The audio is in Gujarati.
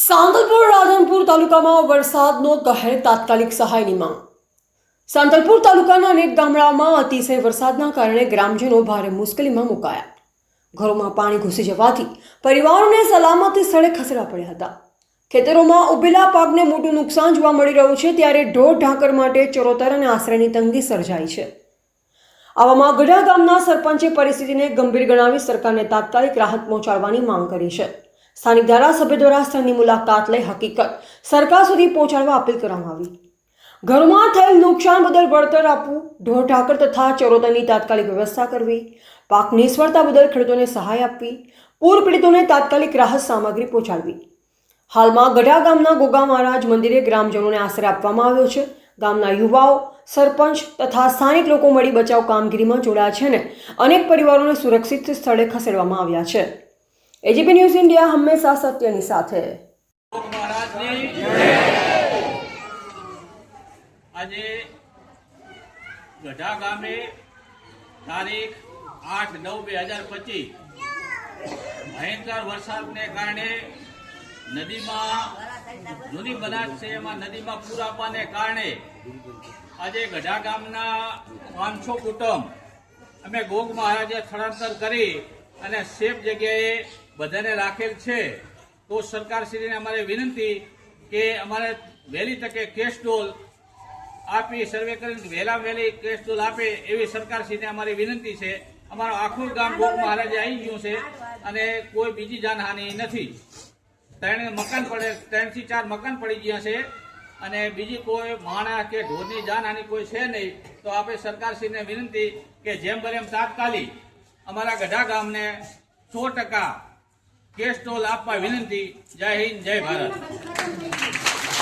સાંતલપુર રાધનપુર તાલુકામાં વરસાદનો કહેર તાત્કાલિક સહાયની માંગ સાંતલપુર તાલુકાના અનેક ગામડાઓમાં અતિશય વરસાદના કારણે ગ્રામજનો ભારે મુશ્કેલીમાં મુકાયા. ઘરોમાં પાણી ઘૂસી જવાથી પરિવારોને સલામતી સ્થળે ખસેડા પડ્યા હતા. ખેતરોમાં ઉભેલા પાકને મોટું નુકસાન જોવા મળી રહ્યું છે ત્યારે ઢોર ઢાંકર માટે ચરોતર અને આશ્રયની તંગી સર્જાઈ છે. આવામાં ગઢા ગામના સરપંચે પરિસ્થિતિને ગંભીર ગણાવી સરકારને તાત્કાલિક રાહત પહોંચાડવાની માંગ કરી છે. સ્થાનિક ધારાસભ્ય દ્વારા સ્થળની મુલાકાત લઈ હકીકત સરકાર સુધી પહોંચાડવા અપીલ કરવામાં આવી. ઘરમાં થયેલ નુકસાન બદલ વળતર આપવું, ઢોર ઢાકર તથા ચરોતરની તાત્કાલિક વ્યવસ્થા કરવી, પાક નિષ્ફળતા બદલ ખેડૂતોને સહાય આપવી, પૂર પીડિતોને તાત્કાલિક રાહત સામગ્રી પહોંચાડવી. હાલમાં ગઢા ગામના ગોગા મહારાજ મંદિરે ગ્રામજનોને આશ્રય આપવામાં આવ્યો છે. ગામના યુવાઓ, સરપંચ તથા સ્થાનિક લોકો મળી બચાવ કામગીરીમાં જોડાયા છે અને અનેક પરિવારોને સુરક્ષિત સ્થળે ખસેડવામાં આવ્યા છે. એજીપી ન્યૂઝ ઇન્ડિયા હંમેશા સત્યની સાથે આજે ગઢા ગામે તારીખ આઠ નવ બે હજાર પચીસ ભયંકર વરસાદને કારણે નદીમાં જૂની બનાસ છે, એમાં નદીમાં પૂર આવવાને કારણે આજે ગઢા ગામના પાંચસો કુટુંબ અમે ગોગ મહારાજે સ્થળાંતર કરી અને સેફ જગ્યાએ બધાને રાખેલ છે, તો સરકારશ્રીને અમારે વિનંતી કે અમારે વહેલી તકે કેશ ડોલ આપી, સર્વે કરીને વહેલા વહેલી કેશ ડોલ આપે એવી સરકારશ્રીને અમારી વિનંતી છે. અમારું આખું ગામ ભોગ મહારાજે આવી ગયું છે અને કોઈ બીજી જાનહાનિ નથી. ત્રણ મકાન પડે, ત્રણથી ચાર મકાન પડી ગયા છે અને બીજી કોઈ માણસ કે ઢોરની જાનહાનિ કોઈ છે નહીં, તો આપણે સરકારશ્રીને વિનંતી કે જેમ બને એમ તાત્કાલિક અમારા ગઢા ગામને સો ટકા કેશ ટોલ આપવા વિનંતી. જય હિન્દ જય ભારત.